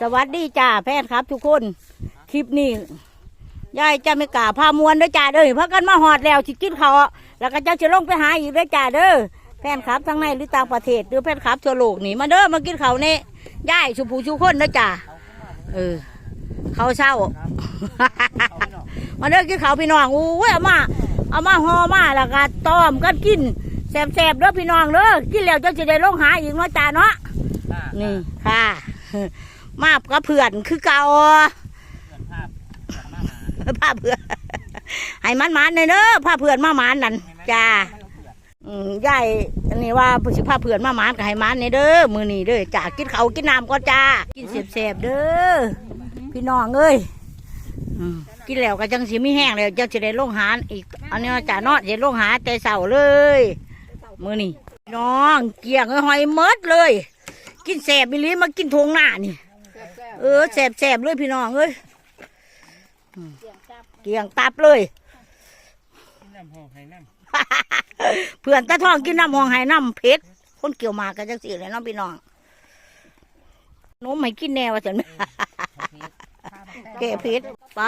สวัสดีจ้าแพทย์ครับ ทุกคน คลิปนี้ยายจะไม่กล้าพามวนเด้อจ้าเด้อพักกันมาหอดแล้วสิกินเขาวแล้วก็เจ้าจะลงไปหาอีกเด้อจ้าเด้อแฟนครับทั้งในหรือต่างประเทศหรือแฟนครับทั่วโลกนี่มาเด้อมากินเขาวนี่ยายชุผู้ชุคนเด้อจ้าเออเขาวเศร้ามาเด้อกินเขาวพี่น้องอู้ยเอามาเอามาห่อมาแล้วก็ต้มกันกินแซ่บๆเด้อพี่น้องเด้อกินแล้วเจ้าจะได้ลงหาอีกเนาะจ้าเนาะนี่ค่ะ มาบกับเพื่อนคือเก่าพาเพื่อนให้มันมันเลยเนอะพาเพื่อนมามานนั่นจ้าอืมยายอันนี้ว่าผู้สิพาเพื่อนมามานก็ให้มันในเด้อมือนี่เด้อจ้ากินเขากินน้ำก็จ้ากินเสียบเด้อพี่น้องเอ้ยกินแล้วก็จังสิมีแห้งแล้วจังสิได้ลงหารอีกอันนี้จ้าเนาะจะลงหาแต่เสาเลยมือนี่น้องเกี่ยงไอ้หอยเมดเลย กินแสบบิลีมากินทงหน้านี่ เออแสบแสบเลยพี่น้องเอ้ยอืมเกี่ยงตับเลย น้ำหองให้น้เพื่อนตาทองกินน้ำหองไห้น้ำเพชรคนเกี่ยวหมากกันจังสิเลยเน้องพี่น้องหนูไม่กินแนวสันแก่เพชรไป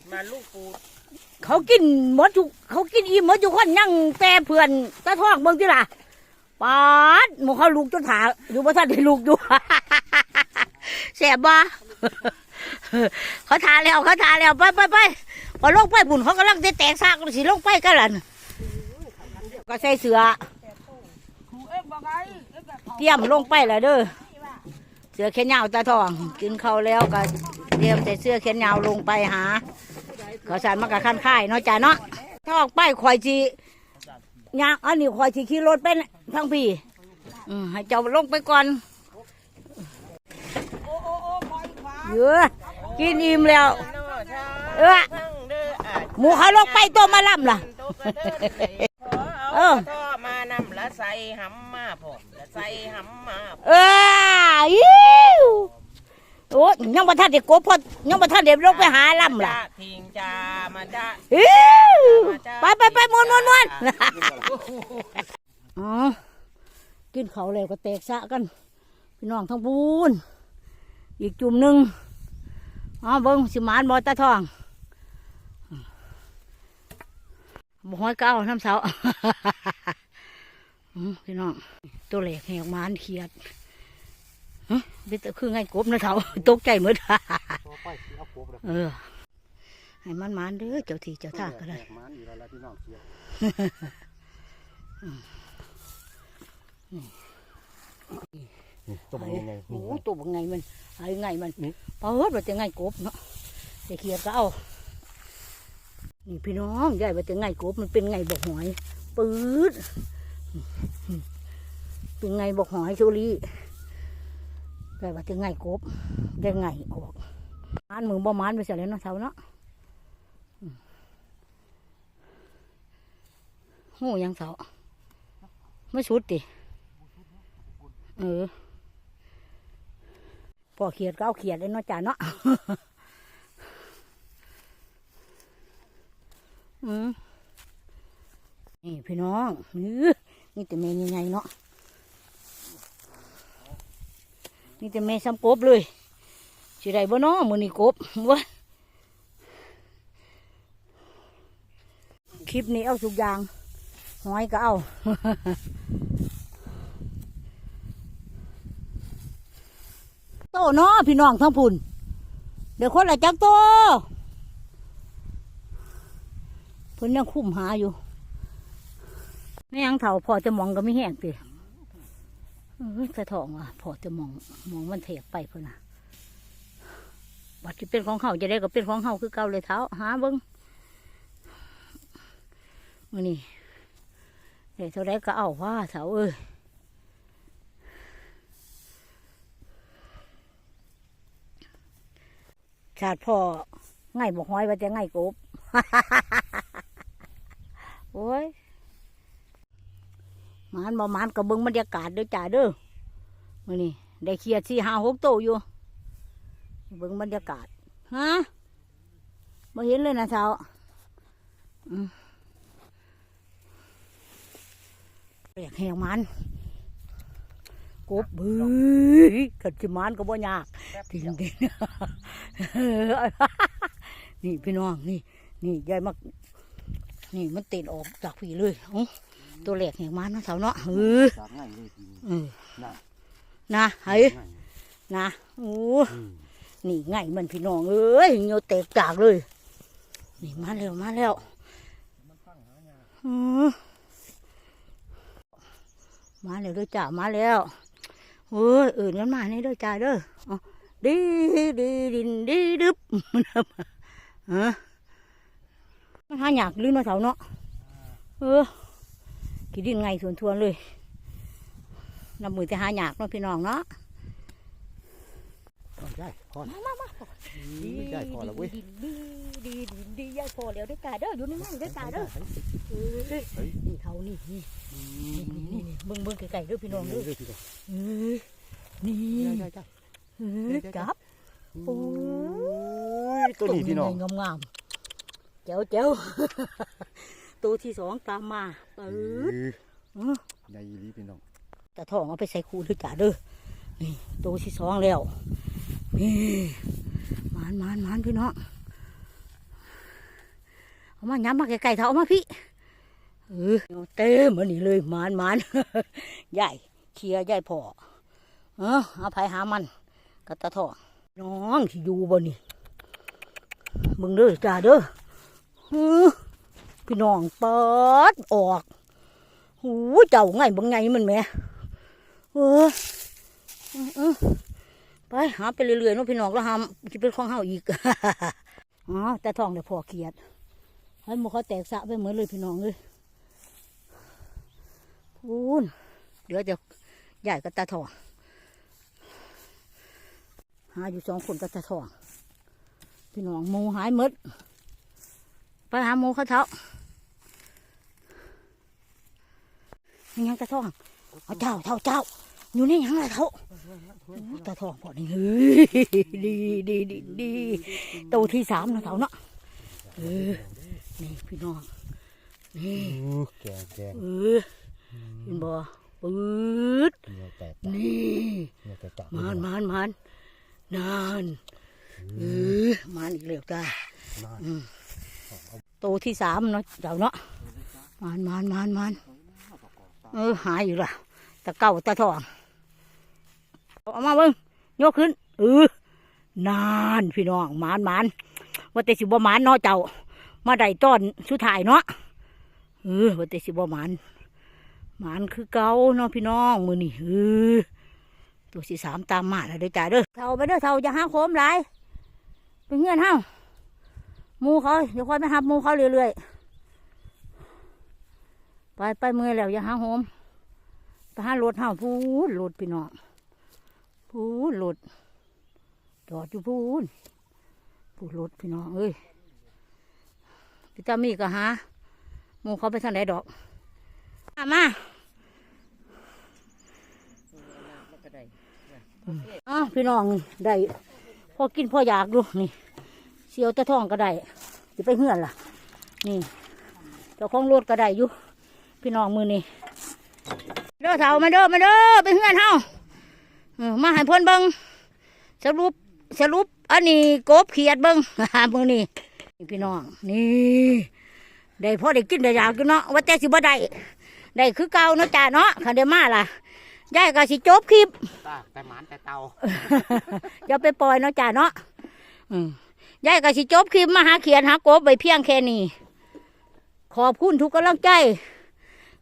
ำมาลูกปูเขากินหมดทุกเขากินอิ่มหมดทุกคนยังแต่เพื่อนตาทองเบิ่งที่ล่ะปาดหมูเขาลูกจนถาอยู่บ่ทันได้ลูกอยู่แสบบ่เขาทาแล้วเขาทาแล้วไปไปไปพอลงไปบุญเขากำลังจะแตกซากสิลงไปกันล่ะก็ใส่เสือเตรียมลงไปแล้วเด้อเสือแขนยาวตาทองกินเขาแล้วก็เตรียมใส่เสื้อแขนยาวลงไปหาเขาสารมากระขั้นค่ายเนาะจ้าเนาะถ้าอกไปคอยจียางอันนี้คอยจีขี่รถเป็นทั้งพี่ให้เจ้าลงไปก่อน เยอะกินอิ่มแล้ว เออหมูเขาลงไปตัวมาล่ำล่ะเอเอออท่อมานำละใส่หำมาผมละใส่หำมาเอออิ้วโอ้ยยังประทันเด็กกบพอยังประทันเด็กลงไปหาล่ำล่ะจ้าทิงจ้ามาจ้าอิ้วไปไปไปมวนมวนมวนอ๋อกินเขาวแล้วก็แตกสะกันพี่น้องทั้งบูน อีกจุ่มหนึ่งอ๋อเบิ้งสิหมานบอตาทองบ่ห้อยเก้าน้ำเสาอืมพี่น้องตัวเหล็กแหกหมานเขียดฮะเป็นแต่คือไงกบนะเถาตกใจหมดเออให้มันหมานเด้อเจ้าที่เจ้าทางก็ได้มันอยู่แล้วล่ะพี่ น้องเสียตัวมันยังไงโอ้โหตัวบังไงมันไอ้ไงมันนี่เปิดว่าจะไงกบเนาะแต่เขียดก็เอานี่พี่น้องยายว่าจะไงกบมันเป็นไงบอกหอยปื๊ดเป็นไงบอกหอยโชลียายว่าจะไงกบได้ไงออกมานมือบ่มานไปเสียแล้วเนาะเท่าเนาะอืมหูยังเสาไม่สุดดิเออ พอเขียดก็เอาเขียดเลยเนาะจ้าเนาะอืมนี่พี่น้องนี่นี่แต่เมย์ยังไงเนาะนี่แต่เมย์ซ้ำกบเลยสิได้บ่เนาะมือนี่กบวะคลิปนี้เอาทุกยางหอยก็เอา โตเนาะพี่น้องทั้งพุ่นเดี๋ยวคนละจักโตเพิ่นยังคุ้มหาอยู่ไม่ยังเถ่าพอจะมองก็ไม่แห้งติเอ้ยกระทองอะพอจะมองมองมันเถียกไปเพิ่นน่ะบัดที่เป็นของเขาจะได้ก็เป็นของเขาคือเก่าเลยเท้าหาเบิ้งมื้อนี้เดี๋ยวเท่าไรก็เอาว่าเถาเอ้ย ชาติพ่อไง่ายบอกห้อยว่าจะง่ายกบโอ้ยมานบ่มานกับเบิ้งบรรยากาศเด้อจ้าเด้อมื้อนี้ได้เคลียร์สี่ห้าหกโตอยู่ เบิ้งบรรยากาศฮะบ่เห็นเลยนะเช้าอยากแหงมัน กกบเบ้ยขัดจิมานก็บ่ยากจริงจริงนี่พี่น้องนี่ นี่ยายมักนี่มันติดออกจากผีเลยเอ้าตัวแหลกแห่งมันนะเสาเนาะเออจากง่ายเลยทีนี้เออน่ะนะเฮ้ยง่ายนะโอ้อืมนี่ไงมันพี่น้องเอ้ยเหนียวแตกจากเลย นี่มาแล้วมาแล้วอือมาแล้วเด้วยจ้ามาแล้ว เฮ้ยเอื่นกันมานี่เด้วยจ้าเด้อเอาดีดีดินดีดึบฮะมันหาอยากลืมมาเสาเนาะเออกี่ดินไงส่วนทวนๆเลยนำมือจะหาอยากเนาะพี่น้องเนาะเอาได้พอแล้วมามา อืมได้พอแล้วเว้ยดีดีดีดีดียายพอแล้วได้อตาเด้ออยู่นี่มั่งได้อตาเด้อเออเฮ้ยนี่เขานี่นี่อืนี่มนี่นี่เบิ่งเบิ่งไกลๆเด้อพี่น้องเด้อเรื่อยๆทีเดียวเออนี่ได้ได้เออจับโอ้ยตัวนี้พี่น้องงามงามๆเจ้าเจ้าตัวที่สองตามมาปืเอดออื้อได้ยีรีพี่น้องตะทองเอาไปใส่คูด้วยจ้าเด้อนี่ตัวที่สองแล้วนี่ มานมานมานพี่น้องเอามาย้ำมาไกลๆเถอะเอามาพี่เออเต็มมันนี่เลยมานมานใหญ่เคลียใหญ่พอเออเอาไปหามันกับตะทองน้องที่อยู่บนนี่มึงเด้อจ้าเด้อพี่น้องเปิดออกหูเจ้าไงบังไงมันแหม่เอออืมอืม ไปหาไปเรื่อยๆน้องพี่น้องแล้วหามจะเป็นของเฮาอีกอ๋อแต่ทองเดี๋ยวพอเขียดให้หมูเขาแตกสะไปเหมือนเลยพี่น้องเลยพูนเดี๋ยวจะใหญ่กับตาทองหาอยู่สองคนกับตาทองพี่น้องหมูหายหมดไปหาหมูเขาเถอะยังยังตาทองเอาเจ้าเจ้าเจ้า อยู่ในหยังไงเขาตาทองพอนี่เฮ้ยดีดีดีดีตัวที่สามนะเขาเนาะเออนี่พี่น้องนี่อู้แกงแกงเออเห็นบ่ปืดเนื้อแตกนี่เนื้อแตกมานมานมานนานเออมานอีกแล้วจ้ามาตัวที่สามเนาะเจ้าเนาะมานมานมานมานเออหายอยู่ละตะเก้าตะทอง เอามาเบิ้งยกขึ้นเออนานพี่น้องหมานหมานว่าแต่สิบ่หมานเนาะเจ้า มาได้ต้อนสุดท้ายเนาะเออว่าแต่สิบ่หมานหมานคือเก่าเนาะพี่น้องมือนี่เออตัวที่สามตามมาแล้วเด้อจ้าเด้อเท่าไปเด้อเท่าจะห้าโคมหลายเป็นเงื่อนเฮามูเขาเดี๋ยวค่อยไปหับมูเขาเรื่อยๆไปไปเมื่อแล้วอย่าหาโฮมไปหารถเฮาพูดรถพี่น้อง พูดรถจอดอยู่พูดพูดรถพี่น้องเอ้ยพี่ตามีก็หาหมูเขาไปทางไหนดอกมามาอ๋อพี่น้องได้พอกินพออยากดูนี่เสียวตะท้องก็ได้จะไปเหือนล่ะ นี่เจ้าของรถก็ได้อยู่พี่น้องมือนี่เด้อเท่ามาเด้อมาเด้อไปเหือนเฮา มาให้เพ่นเบิงสรุปสรุป อันนี้กบเขียดเบิงมือนี่นี่พี่น้องนี่ได้พอได้กินได้อยากกินเนาะว่าแต่สิบ่ได้ได้คือเก่าเนาะจ้าเนาะคันเดมาล่ะยายก็สิจบคลิปตาแต่หมานแต่เตาอย่าไปปล่อยเนาะจ้าเนาะอืมยายก็สิจบคลิปมาหาเขียนหากบไปเพียงแค่นี้ขอบคุณทุกกำลังใจ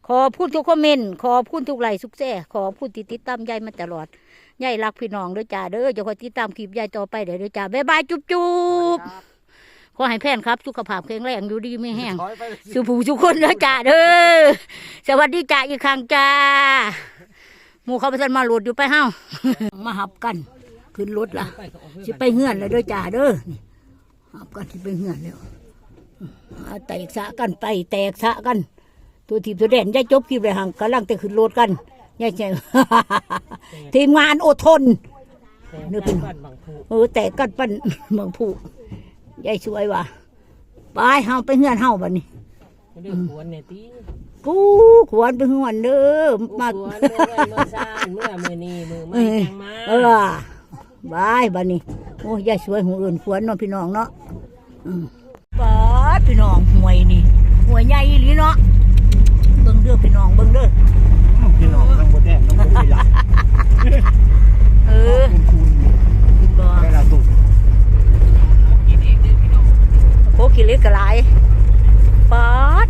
ขอบคุณทุกคอมเมนต์ขอบคุณทุกไลค์ทุกแซ่ขอบคุณที่ติดตามยายมาตลอด ยายรักพี่น้องเด้วยจ้าเด้อจะคอยติดตามคลิปยายต่อไปเดี๋ยวเด้อจ้าบ๊ายบายจุ๊บจุ๊บขอให้แพนครับ สุขภาพแข็งแรงอยู่ดีไม่แห้งถอยไปสุภูสุคนนะจ้าเด้อสวัสดีจ้าอีกครั้งจ้าหมู่เขาไปทันมาโหลดอยู่ไปเฮ้ามาหับกัน ขึ้นรถล่ะสิไปเฮือนเลยเด้อจ้าเด้อนี่หับกันสิไปเฮือนแล้วอ่าแตกสะกันไปแตกสะกัน ตัวทีมตัวแดนยายจบคลิปเลยหังกำลังจะขึ้นรถกัน ยายใจทีมงานอดทน นึกเป็น บ้านบางผู้เออแตกกันปั้นเมืองผู้ยายสวยว่ะไปเฮาไปเฮือนเฮาบัดนี้ เรื่องกวนเนี่ยตีกูขวนไปหวนเด้อมามา สวนเมื่อเมื่อซ่านเมื่อมือนี้มือไม่จังมาเออบายบัดนี้ โอ้ยยายสวยหูอื่นขวนเนาะพี่น้องเนาะอืมปาดพี่น้องห่วยนี่ห่วยใหญ่อีหลีเนาะ เบิ้งเด้อพี่น้องเบิ้งเด้อพี่น้องต้องหมดแดงต้องหมดไม่หลับเออคุณบอลเาตุกโคกิเล็กกระไรป๊อด